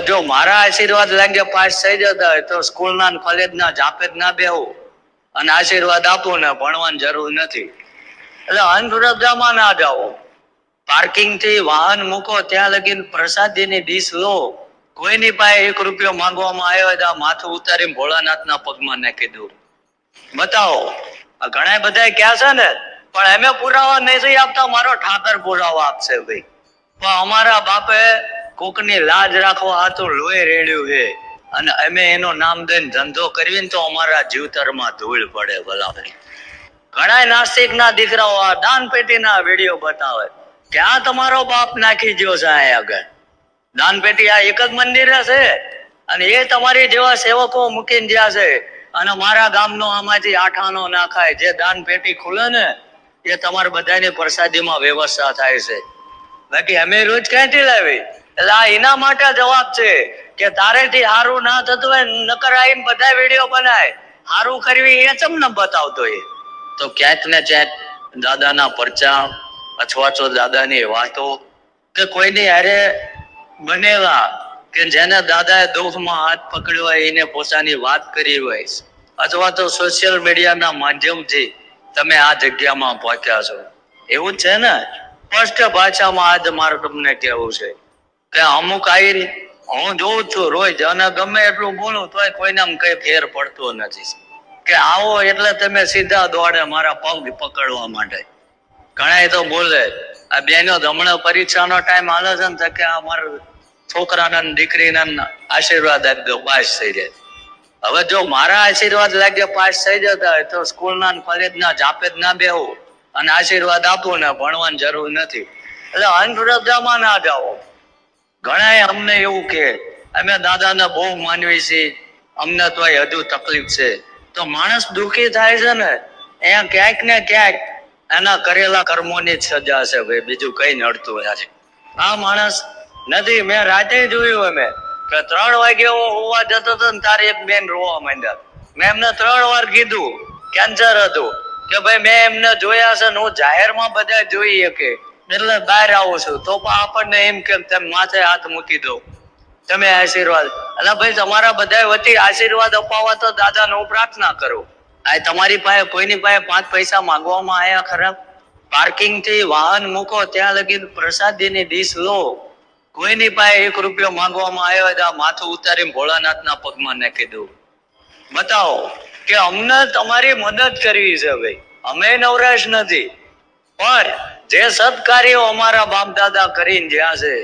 જો મારા આશીર્વાદ લાગે પાસ થઈ જતા તો સ્કૂલના ને કોલેજના જાપે જ ના બેહું. અને આશીર્વાદ આપો ને ભણવાની જરૂર નથી. એટલે અંધશ્રદ્ધામાં ના જાઓ. પાર્કિંગથી વાહન મૂકો, ત્યાં લગીને પ્રસાદીની ડીશ લો. કોઈની પાસે એક રૂપિયો માંગવામાં આવ્યો તો માથું ઉતારીને ભોળાનાથના પગમાં નાખી દઉં. બતાવો. ઘણા બધા ક્યાં છે ને? પણ એમે પુરાવા નહીં આપતા, મારો ઠાકર પુરાવા આપશે ભાઈ. પણ અમારા બાપે કોકની લાજ રાખવા હાથું લોહી રેડ્યું છે. અને અમે એનો નામ દઈને ધંધો કરવી ને તો અમારા જીવતરમાં ધૂળ પડે ભલા. ઘણા નાસ્તિક ના દીકરાઓ આ દાન પેટીના વીડિયો બતાવે. કે આ તમારો બાપ નાખી ગયો છે અહીં આગળ. દાન પેટી આ એક જ મંદિર હશે અને એ તમારી જેવા સેવકો મૂકીને જ્યાં છે. અને મારા ગામનો આમાંથી આઠાનો નાખાય. જે દાન પેટી ખુલે ને, એ તમારે બધાની પ્રસાદીમાં વ્યવસ્થા થાય છે. બાકી અમે રોજ ક્યાંથી લાવી? એટલે આ એના માટે જવાબ છે કે તારેથી હારું ના થતું હોય નકર આવીને બધા વીડિયો બનાય. હારું કરવી એ તમને બતાવતો એ? તો ક્યાંક ને ક્યાંક દાદાના પરચા અથવા તો દાદાની વાતો કે કોઈની હારે બનેલા કે જેને દાદાએ દુઃખમાં હાથ પકડ્યો હોય એને પોતાની વાત કરી હોય અથવા તો સોશિયલ મીડિયાના માધ્યમથી તમે આ જગ્યામાં પહોંચ્યા છો. એવું છે ને? સ્પષ્ટ ભાષામાં આજ મારે તમને કહેવું છે. કે અમુક આવી હું જોઉં છું રોજ, અને ગમે એટલું બોલું તોય કોઈને આમ કઈ ફેર પડતો નથી. કે આવો એટલે તમે સીધા દોડે મારા પગ પકડવા માટે. ઘણા તો બોલે, આ બેનો હમણાં પરીક્ષાનો ટાઈમ હાલે છે ને કે આ મારા છોકરાના દીકરીના આશીર્વાદ આપજો, પાસ થઈ જાય. હવે જો મારા આશીર્વાદ લાગે પાસ થઈ જતા હોય તો સ્કૂલના કોલેજના જાપે જ ના બેહું અને આશીર્વાદ આપું ને ભણવાની જરૂર નથી. એટલે અંધશ્રદ્ધામાં ના જાઓ. ઘણા અમને એવું કે, અમે દાદાને બહુ માનવી છીએ, અમને તો હજુ તકલીફ છે. તો માણસ દુઃખી થાય છે ને અહીંયા ક્યાંક ને ક્યાંક એના કરેલા કર્મોની જ સજા છે ભાઈ, બીજું કઈ નડતું નથી. આ માણસ નથી, મેં રાતે જોયું અમે કે ત્રણ વાગે હું હોવા જતો હતો ને તારે એક બેન રોવા માંડ્યા. મેં એમને ત્રણ વાર કીધું, કેન્સર હતું. કે ભાઈ, મેં એમને જોયા છે ને, હું જાહેરમાં બધા જોઈ શકે એટલે બહાર આવું છું. તો પણ આપણને એમ કે તેમ માથે હાથ મૂકી દો તમે આશીર્વાદ. અલા ભાઈ, તમારા બધા વતી આશીર્વાદ અપાવવા તો દાદાને હું પ્રાર્થના કરું. આ તમારી પાસે, કોઈની પાસે પાંચ પૈસા માંગવામાં આવ્યા ખરા? પાર્કિંગથી વાહન મૂકો, ત્યાં લગી પ્રસાદીની ડીશ લો. કોઈની પાસે એક રૂપિયો માંગવામાં આવ્યો હોય તો આ માથું ઉતારીને ભોળાનાથના પગમાં નાખી દઉં. બતાવો કે અમને તમારી મદદ કરવી છે ભાઈ. અમે નવરાશ નથી. પણ જે સત્કાર્યો અમારા બાપ દાદા કરીને જ્યાં છે,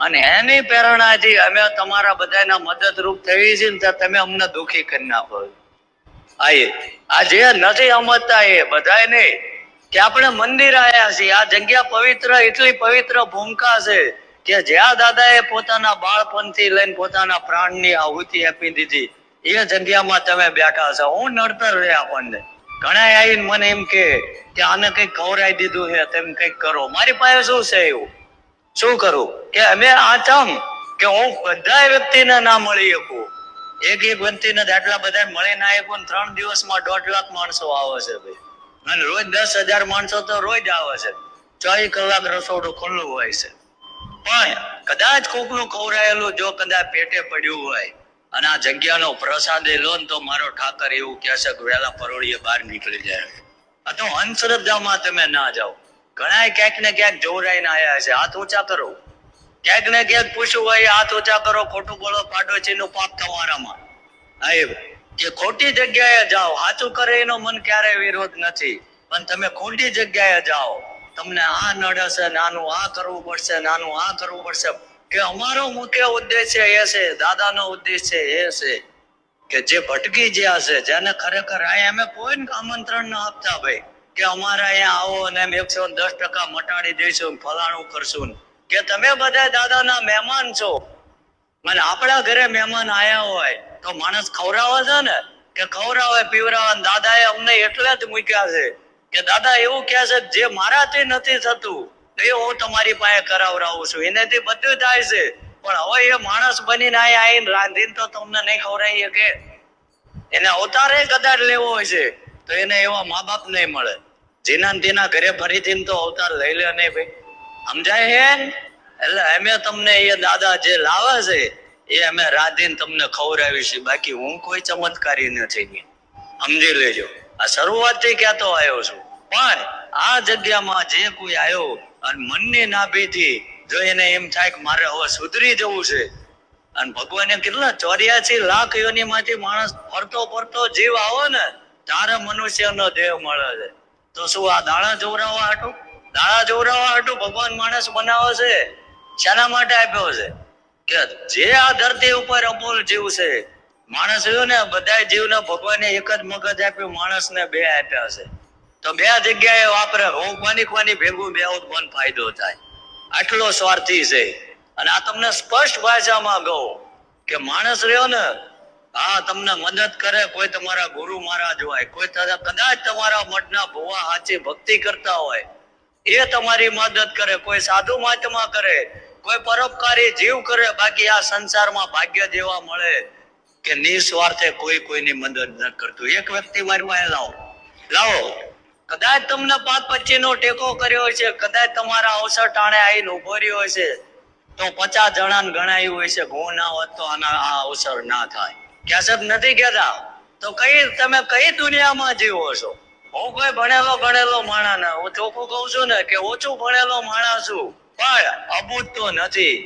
અને એની પ્રેરણાથી અમે તમારા બધાના મદદરૂપ થઈ છે ને તમે અમને દુખી કરી નાખો. આ આ જે નથી સમજતા એ બધાય નહીં કે આપણે મંદિર આયા છીએ, આ જગ્યા પવિત્ર, એટલી પવિત્ર ભૂમિકા છે કે જ્યાં દાદાએ પોતાના બાળપણથી લઈને પોતાના પ્રાણની આહુતિ આપી દીધી, એ જગ્યામાં તમે બેઠા છો. હું નડતર રહે આપણને. ઘણા આવીને મને એમ કે આને કંઈક ખવડાવી દીધું છે, તેમ કંઈક કરો. મારી પાસે શું છે એવું? શું કરું? કે અમે આ ચમ કે હું બધા વ્યક્તિને ના મળી શકું. એક એક વ્યક્તિને આટલા બધા મળી ના શકું ત્રણ દિવસમાં દોઢ લાખ માણસો આવે છે ભાઈ. અને રોજ દસ હજાર માણસો તો રોજ આવે છે. ચોવીસ કલાક રસોડું ખુલ્લું હોય છે. પણ કદાચ કોકનું ખવરાયેલું જો કદાચ પેટે પડ્યું હોય અને આ જગ્યાનો પ્રસાદ લો ને તો મારો ઠાકર એવું કહેશે કે વહેલા પરોળીએ બહાર નીકળી જાય. આ તો અંધશ્રદ્ધામાં તમે ના જાઓ. ઘણા ક્યાંક ને ક્યાંક જોરાઈને આવ્યા છે. હાથ ઊંચા કરો. ક્યાંક ને ક્યાંક પૂછવું હોય, હાથ ઊંચા કરો, ખોટું બોલો, પાડોશીનું પાપ તમારામાં હા કે ખોટી જગ્યાએ જાઓ. સાચું કરે એનો મન ક્યારેય વિરોધ નથી. પણ તમે ખોટી જગ્યાએ જાઓ. તમને આ નડશે નાનું આ કરવું પડશે, નાનું આ કરવું પડશે. કે અમારો મુખ્ય ઉદ્દેશ્ય એ છે દાદાનો ઉદ્દેશ્ય એ છે કે જે ભટકી ગયા છે, જેને ખરેખર અહીંયા અમે કોઈને આમંત્રણ ન આપતા ભાઈ, કે અમારા અહીંયા આવો અને અમે એકસો દસ ટકા મટાડી દઈશું ફલાણું કરશું કે તમે બધા દાદાના મહેમાન છો. મને આપણા ઘરે મહેમાન આયા હોય, તો માણસ ખવરાવે છે ને, કે ખવરાવે પીવરાવે દાદાએ અમને એટલે જ મૂક્યા છે કે દાદા એવું કહે છે કે જે મારાથી નથી થતું એ હું તમારી પાસે કરાવડાવું છું. એનાથી બધું થાય છે. પણ હવે એ માણસ બનીને અહીંયા આવીને રાંધીને તો તમને નહીં ખવડાવી શકે. એને અવતારે કદાચ લેવો હોય છે, તો એને એવા મા બાપ નહીં મળે. જેના તેના ઘરે ફરીથી તો અવતાર લઈ લે નહીં ભાઈ. સમજાય હે? એટલે અમે તમને એ દાદા જે લાવે છે, એ અમે રાંધીને તમને ખવડાવી છે બાકી હું કોઈ ચમત્કારી નથી. સમજી લેજો. આ શરૂઆતથી કહેતો આવ્યો છું. પણ આ જગ્યામાં જે કોઈ આવ્યો અને મનની નાભીથી જો એને એમ થાય કે મારે હવે સુધરી જવું છે. અને ભગવાને કેટલા ચોર્યાસી લાખ યોનીમાંથી માણસ ફરતો ફરતો જીવ આવો ને, તારે મનુષ્યનો દેહ મળે છે. તો શું આ દાણા જોવરાવા હાટું? દાણા જોવરાવા હાટું ભગવાન માણસ બનાવે છે. શાના માટે આપ્યો છે? કે જે આ ધરતી ઉપર અમૂલ જીવ છે, માણસ ને બધા જીવને ભગવાને એક જ મગજ આપ્યું, માણસને બે આપ્યા છે. તો બે જગ્યાએ વાપરે, હું કોની કોની ભેગું બે પણ ફાયદો થાય? આટલો સ્વાર્થી છે. અને આ તમને સ્પષ્ટ ભાષામાં કહું કે માણસ રહ્યો ને હા તમને મદદ કરે, કોઈ તમારા ગુરુ મહારાજ હોય, કોઈ કદાચ તમારા મઠના ભુવા સાચી ભક્તિ કરતા હોય, એ તમારી મદદ કરે, કોઈ સાધુ મહાત્મા કરે, કોઈ પરોપકારી જીવ કરે, બાકી આ સંસારમાં ભાગ્ય જેવા મળે કે નિસ્વાર્થે કોઈ કોઈની મદદ ન કરતું. એક વ્યક્તિ મારી પાસે લાવો. લાવો. કદાચ તમને પાંચ પચીસ નો ટેકો કર્યો છે કદાચ તમારા અવસર ટાણે આવીને ઊભો રહ્યો છે તો પચાસ જણાને ગણાયું હોય છે, હું ના હોત તો આના આ અવસર ના થાય. કેસબ નથી કહેતા? તો કઈ, તમે કઈ દુનિયામાં જીવો છો? હું કોઈ ભણેલો ગણેલો માણા ના, હું ચોખ્ખું કહું છું ને કે ઓછું ભણેલો માણા છું, પણ અબૂત તો નથી.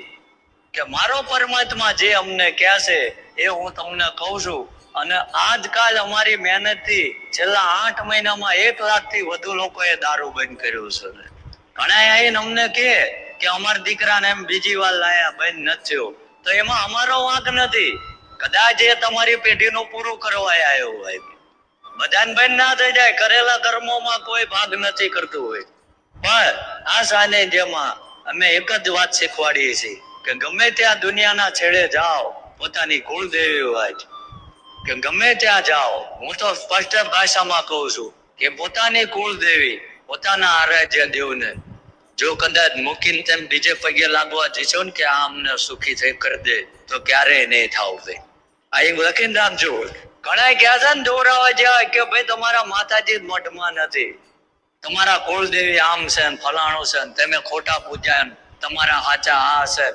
કે મારો પરમાત્મા જે અમને કહે છે એ હું તમને કહું છું. અને આજકાલ અમારી મહેનતથી છેલ્લા આઠ મહિનામાં એક લાખથી વધુ લોકોએ દારૂ બંધ કર્યું છે. ઘણા આવીને અમને કહે કે અમારા દીકરાને એમ બીજી વાર લાયા, બંધ થયું. તો એમાં અમારો વાંક નથી. કદાચ એ તમારી પેઢીનું પૂરું કરવા આવ્યો હોય. બધાને બંધ ના થઈ જાય કરેલા કર્મોમાં કોઈ ભાગ નથી કરતું હોય. પણ આ સાનિધ્યમાં અમે એક જ વાત શીખવાડીએ છીએ કે ગમે ત્યાં દુનિયાના છેડે જાઓ, પોતાની કુળદેવી હોય. કે ગમે ત્યાં જાઓ, હું તો સ્પષ્ટ ભાષામાં કહું છું કે પોતાની કુળદેવી, પોતાના આરાધ્ય દેવને જો કદાચ મૂકીને તેમ બીજે પગે લાગવા જશો ને કે આ અમને સુખી થઈ કરી દે, તો ક્યારેય નહીં થાવ દે. આ એક લખીને રાખજો. ઘણા ગયા છે ને દોરાવા જેવા કે ભાઈ તમારા માતાજી મઠમાં નથી. તમારા કુળદેવી આમ છે ને ફલાણું છે ને, તમે ખોટા પૂજ્યા તમારા હાચા આ છે.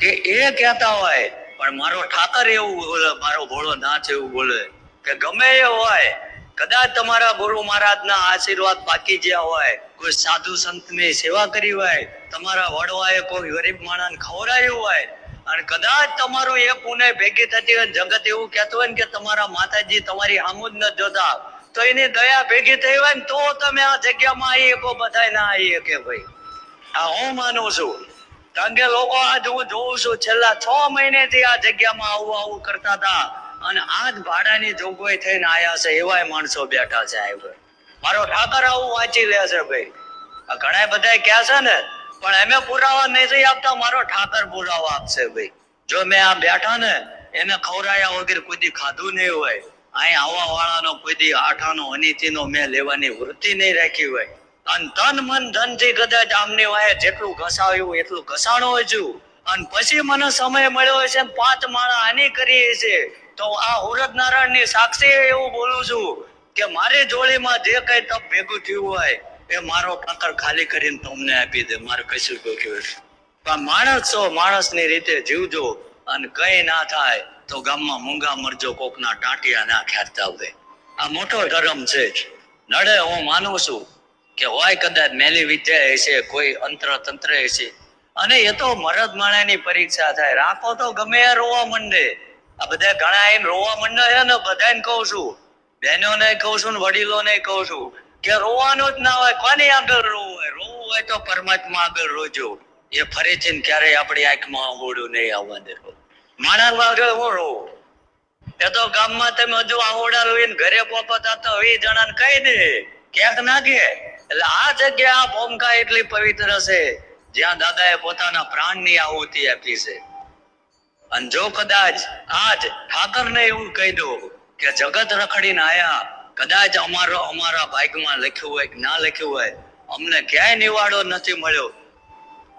કે એ કહેતા હોય પણ મારો ઠાકર એવું બોલે, મારો ભોળો નાથ એવું બોલે કે ગમે એ હોય, કદાચ તમારા ગુરુ મહારાજના આશીર્વાદ પાકી ગયા હોય, કોઈ સાધુ સંતની સેવા કરી હોય, તમારા વડવાએ કોઈ ગરીબ માણસને ખવડાવ્યું હોય, અને કદાચ તમારું એ પુણે ભેગી થતી હોય ને જગત એવું કહેતું હોય ને કે તમારા માતાજી તમારી આમું જ નથી જોતા, તો એની દયા ભેગી થઈ હોય ને તો તમે આ જગ્યામાં આવી શકો બધાય ના આવી શકે ભાઈ. આ હું માનું છું. કારણ કે લોકો આજ હું જોઉં છું છેલ્લા છ મહિનેથી આ જગ્યામાં આવું આવું કરતા હતા. અને આજ ભાડાની જોગવાઈ થઈને આયા છે, એવાય માણસો બેઠા છે આવ્યો મારો ઠાકર આવું વાંચી લે છે ભાઈ. આ ઘણા બધા કહે છે ને, પણ એમે પુરાવા નથી આપતા, મારો ઠાકર પુરાવા આપશે ભાઈ. જો મેં આ બેઠા ને, એને ખવડાયા વગર કોઈ દી ખાધું નહીં હોય. અહીં આવવા વાળાનો કોઈ આઠાનો, અનિતિનો મેં લેવાની વૃત્તિ નહીં રાખી હોય. અને તન મન ધનથી કદાચ આમની વાય જેટલું ઘસાવ્યું એટલું ઘસાણો છું અને પછી મને સમય મળ્યો છે પાંચ માળા આની કરી છે. તો આ હુરત નારાયણની સાક્ષી એવું બોલું છું કે મારી જોડીમાં જે કઈ તપ ભેગું થયું હોય એ મારો ઠાકર ખાલી કરીને તમને આપી દે. મારે કશું ગોખ્યું માણસ છો, માણસની રીતે જીવજો અને કઈ ના થાય તો ગામમાં મૂંગા મરજો કોકના ટાંટિયા ના ખેરતા હોય. આ મોટો ધર્મ છે. નડે હું માનું છું કે હોય કદાચ મેલી વિદ્યા હશે કોઈ અંતર તંત્ર હશે અને એ તો મરદ માણાની પરીક્ષા થાય. રાખો તો ગમે રોવા મંડે. આ બધા ઘણા એમ રોવા મંડે છે ને, બધાને કહું છું. બહેનોને કહું છું ને, વડીલોને કહું છું કે રોવાનું જ ના હોય, કોની આગળ રોવું હોય? રોવું હોય તો પરમાત્મા આગળ રોજો. એ ફરીથી ક્યારેય આપણી આંખમાં આંગોડું નહીં આવવા દે માણસ આગળ હું રોવું? એ તો ગામમાં તમે હજુ આંગોડા લોહીને ઘરે પોપતા તો એ જણાને કહી દે. ક્યાંક નાખે. એટલે આ જગ્યા ભૂમિકા એટલી પવિત્ર છે, જ્યાં દાદાએ પોતાના પ્રાણની આહુતિ આપી છે. અને જો કદાચ આજ ઠાકરને એવું કહી દો કે જગત રખડીને આયા, કદાચ અમારો અમારા ભાગ્યમાં લખ્યું હોય કે ના લખ્યું હોય, અમને ક્યાંય નિવાડો નથી મળ્યો.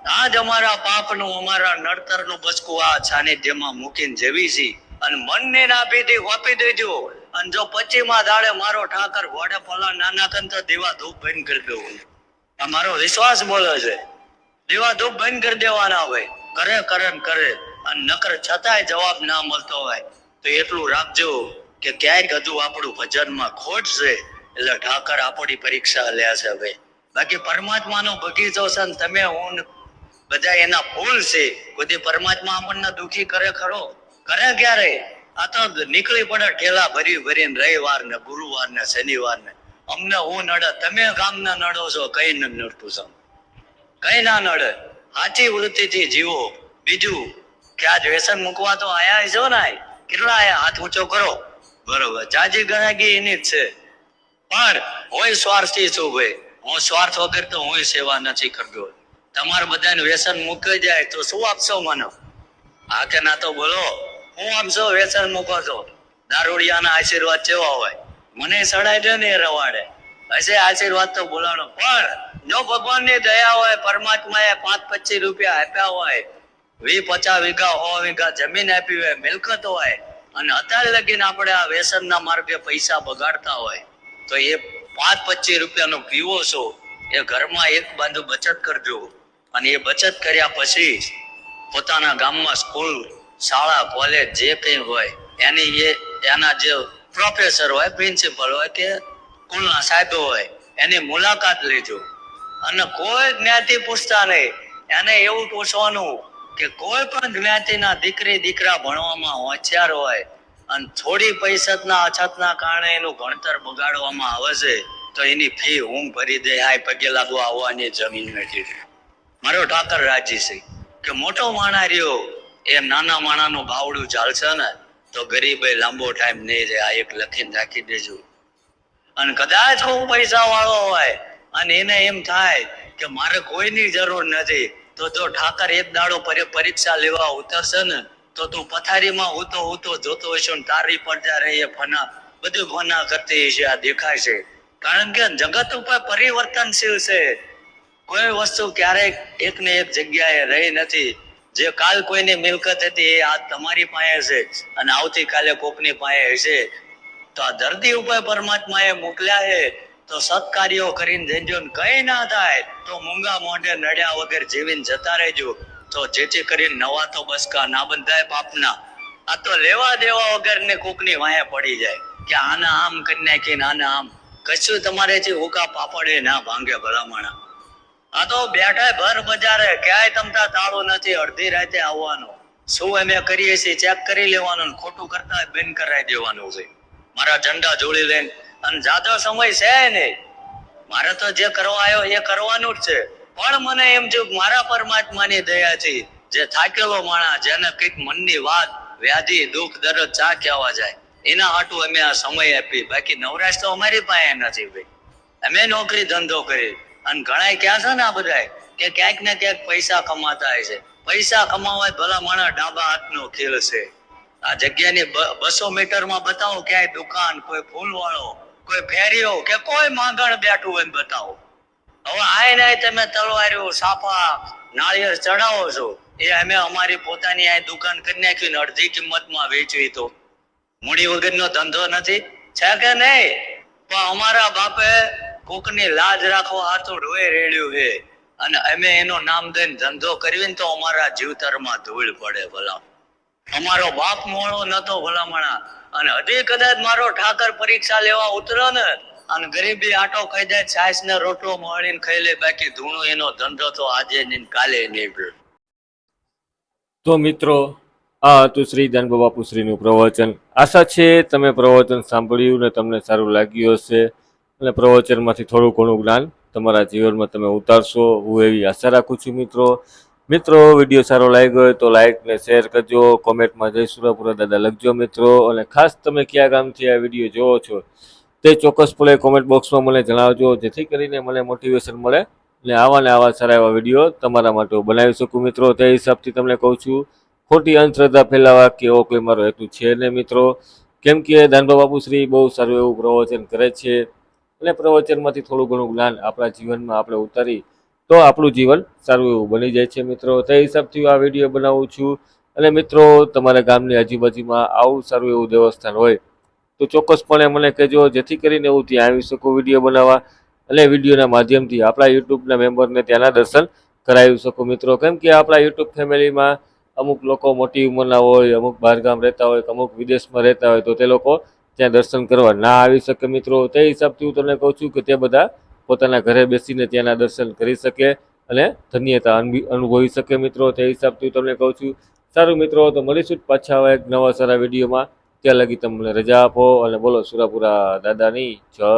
આજ અમારા પાપનું, અમારા નડતરનું બચકું આ સાનિધ્યમાં મૂકીને જેવી છે અને મનને નાભીથી વાપી દેજો. અને જો પચીમાં દાડે મારો ઠાકર ઘોડે પલા નાના કન તો દીવા ધૂપ બંધ કરી દેવું. આ મારો વિશ્વાસ બોલે છે. દીવા ધૂપ બંધ કરી દેવાના હોય. કરે કરે કરે. અને નકર છતાંય જવાબ ના મળતો હોય. તો એટલું રાખજો કે ક્યાંક હજુ આપણું ભજનમાં ખોટ છે. એટલે ઠાકર આપણી પરીક્ષા લ્યા છે ભાઈ બાકી પરમાત્માનો બગીચો છે ને તમે હું બધા એના ફૂલ છે. કોઈ પરમાત્મા આપણને દુખી કરે ખરો? કરે ક્યારે? આ તો નીકળી પડે ઠેલા ભરી ભરીને રવિવાર ને ગુરુવાર ને શનિવાર ને અમને હું નડે, તમે ગામના નડો છો, કઈ ન નડતું છો કઈ ના નડે. સાચી વૃત્તિથી જીવો. બીજું, કે આજ વ્યસન મૂકવા તો આયા છો ને કેટલા આયા? હાથ ઊંચો કરો. બરોબર. જાજી ગણાગી એની જ છે. પણ હોય સ્વાર્થી છું ભાઈ. હું સ્વાર્થ વગર તો હું સેવા નથી કરતો. તમારે બધાને વ્યસન મૂકી જાય તો શું આપશો મને? હા કે ના તો બોલો. હું આમ છો વેસણ મૂકો છો. દારૂડિયાના આશીર્વાદ કેવા હોય. મને સડાય છે ને રવાડે. હશે આશીર્વાદ તો બોલાનો પણ જો ભગવાનની દયા હોય, પરમાત્માએ પાંચ પચીસ રૂપિયા આપ્યા હોય વી પચાસ વીઘા, સો વીઘા જમીન આપી હોય, મિલકત હોય, અને અત્યારે લગીને આપણે આ વ્યસનના માર્ગે પૈસા બગાડતા હોય, તો એ પાંચ પચીસ રૂપિયાનો પીવો છો, એ ઘરમાં એક બાજુ બચત કરજો. અને એ બચત કર્યા પછી પોતાના ગામમાં સ્કૂલ શાળા કોલેજ જે કંઈ હોય, એની એ, એના જે પ્રોફેસર હોય પ્રિન્સિપલ હોય કે સ્કૂલના સાહેબો હોય, એની મુલાકાત લેજો અને કોઈ જ્ઞાતિ પૂછતા નહીં. એને એવું પૂછવાનું કે કોઈ પણ જ્ઞાતિના દીકરી, દીકરા ભણવામાં હોશિયાર હોય અને થોડી પૈસાના અછતના કારણે એનું ભણતર બગાડવામાં આવે છે, તો એની ફી હું ભરી દે હાય પગે લાગવા આવવાની જમીન નથી. મારો ઠાકર રાજી છે કે મોટો માણા રહ્યો એ નાના માણાનું ભાવડું ચાલશે ને, તો ગરીબે લાંબો ટાઈમ નહીં રહે, આ એક લખીને રાખી દેજો. અને કદાચ હું પૈસા વાળો હોય, અને એને એમ થાય કે મારે કોઈની જરૂર નથી, તો જો ઠાકર એક દાડો પરી- પરીક્ષા લેવા ઉતરશે ને, તો તું પથારીમાં ઉતો ઉતો જોતો હશે ને તારી પડતા રહીએ ફના. બધું ફના કરતી હશે, આ દેખાય છે. કારણ કે જગત ઉપર પરિવર્તનશીલ છે. કોઈ વસ્તુ ક્યારેક એક ને એક જગ્યાએ રહી નથી. જે કાલ કોઈની મિલકત હતી એ આ તમારી પાસે છે અને આવતીકાલે કોકની પાસે હશે. તો આ ધરતી ઉપર પરમાત્માએ મોકલ્યા છે. તો સત્કાર્યો કરીને જજો કઈ ના થાય તો મૂંગા મોઢે નડ્યા વગર જીવીને જતા રહેજો. તો જેથી કરીને નવા તો બસકા ના બંધાય પાપના. આ તો લેવા દેવા વગર ને કોકની વાંહે પડી જાય. કે આના આમ કરી નાખીને આના આમ. કશું તમારેથી હુકા પાપડે ના ભાંગે ભલામણા. આ તો બેઠા ભર બજારે ક્યાંય તમતા તાળો નથી, અડધી રાતે આવવાનું. શું અમે કરીએ છીએ? ચેક કરી લેવાનું ખોટું કરતા બેન કરાવી દેવાનું છે. મારા ઝંડા જોડી લઈને. અને જાદો સમય છે નહીં. મારે તો જે કરવા આવ્યો એ કરવાનું જ છે. પણ મને એમ થયું મારા પરમાત્માની દયાથી જે થાકેલો માણસ, જેને કંઈક મનની વાત, વ્યાધિ, દુઃખ, દરદ, ચા કહેવા જાય, એના હાટું અમે આ સમય આપી બાકી નવરાશ તો અમારી પાસે નથી ભાઈ. અમે નોકરી ધંધો કરી અને ઘણા ક્યાં છે ને આ બધા કે ક્યાંક ને ક્યાંક પૈસા કમાતા હોય છે. પૈસા કમાવા ભલા માણસ ડાબા હાથનો ખેલ છે. આ જગ્યાની બસો મીટરમાં બતાવો ક્યાંય દુકાન, કોઈ ફૂલ વાળો કોઈ ફેરીઓ, કે કોઈ માંગણ બેઠું હોય બતાવો. હવે આય નાય તમે તલવારીઓ, સાપા, નાળિયેર ચડાવો છો. એ અમે અમારી પોતાની આ દુકાન કરી નાખી ને અડધી કિંમતમાં વેચવી તો. મૂડી વગરનો ધંધો નથી. છે કે નહીં? પણ અમારા બાપે કોકની લાજ રાખવા હાથું રોય રેડ્યું છે. અને અમે એનો નામ દઈને ધંધો કરવી ને તો અમારા જીવતરમાં ધૂળ પડે ભલા. અમારો બાપ મોળો નતો ભલામણા. અને હજી કદાચ મારો ઠાકર પરીક્ષા લેવા ઉતરો ને, અને ગરીબી આટો ખાઈ જાય છાસ ને રોટલો મળીને ખાઈ લે, બાકી ધૂણો એનો ધંધો તો આજે નહીં કાલે નહીં તો મિત્રો, આ હતું શ્રી દાનબા બાપુશ્રીનું પ્રવચન. આશા છે તમે પ્રવચન સાંભળ્યું ને તમને સારું લાગ્યું હશે. અને પ્રવચનમાંથી થોડું ઘણું જ્ઞાન તમારા જીવનમાં તમે ઉતારશો. હું એવી આશા રાખું છું મિત્રો. મિત્રો, વીડિયો સારો લાગ્યો હોય તો લાઈક ને શેર કરજો. કોમેન્ટમાં જય સુરાપુરા દાદા લખજો મિત્રો. અને ખાસ તમે કયા ગામથી આ વીડિયો જોવો છો તે ચોક્કસપણે કોમેન્ટ બોક્સમાં મને જણાવજો. જેથી કરીને મને મોટિવેશન મળે અને આવા ને આવા સારા એવા વીડિયો તમારા માટે બનાવી શકું મિત્રો. તે હિસાબથી તમને કહું છું, ખોટી અંધશ્રદ્ધા ફેલાવા કે એવો કોઈ મારો હેતુ છે ને મિત્રો. કેમ કે દાનબા બાપુશ્રી બહુ સારું એવું પ્રવચન કરે છે. અને પ્રવચનમાંથી થોડું ઘણું જ્ઞાન આપણા જીવનમાં આપણે ઉતારી, તો આપણું જીવન સારું એવું બની જાય છે મિત્રો. તે હિસાબથી આ વીડિયો બનાવું છું. અને મિત્રો, તમારા ગામની આજુબાજુમાં આવું સારું એવું દેવસ્થાન હોય, તો ચોક્કસપણે મને કહેજો, જેથી કરીને હું ત્યાં આવી શકું વીડિયો બનાવવા. અને વિડીયોના માધ્યમથી આપણા યુટ્યુબના મેમ્બરને ત્યાંના દર્શન કરાવી શકું મિત્રો. કેમ કે આપણા યુટ્યુબ ફેમિલીમાં અમુક લોકો મોટી ઉંમરના હોય, અમુક બહારગામ રહેતા હોય, અમુક વિદેશમાં રહેતા હોય, તો તે લોકો ત્યાં દર્શન કરવા ના આવી શકે મિત્રો. તે હિસાબથી હું તમને કહું છું કે તે બધા પોતાના ઘરે બેસીને ત્યાંના દર્શન કરી શકે અને ધન્યતા અનુભવી શકે મિત્રો. તે હિસાબથી હું તમને કહું છું. સારું મિત્રો, તો મળીશું પાછા હવે એક નવા સારા વિડીયોમાં. ત્યાં લગી તમને રજા આપો અને બોલો સુરાપુરા દાદાની જય.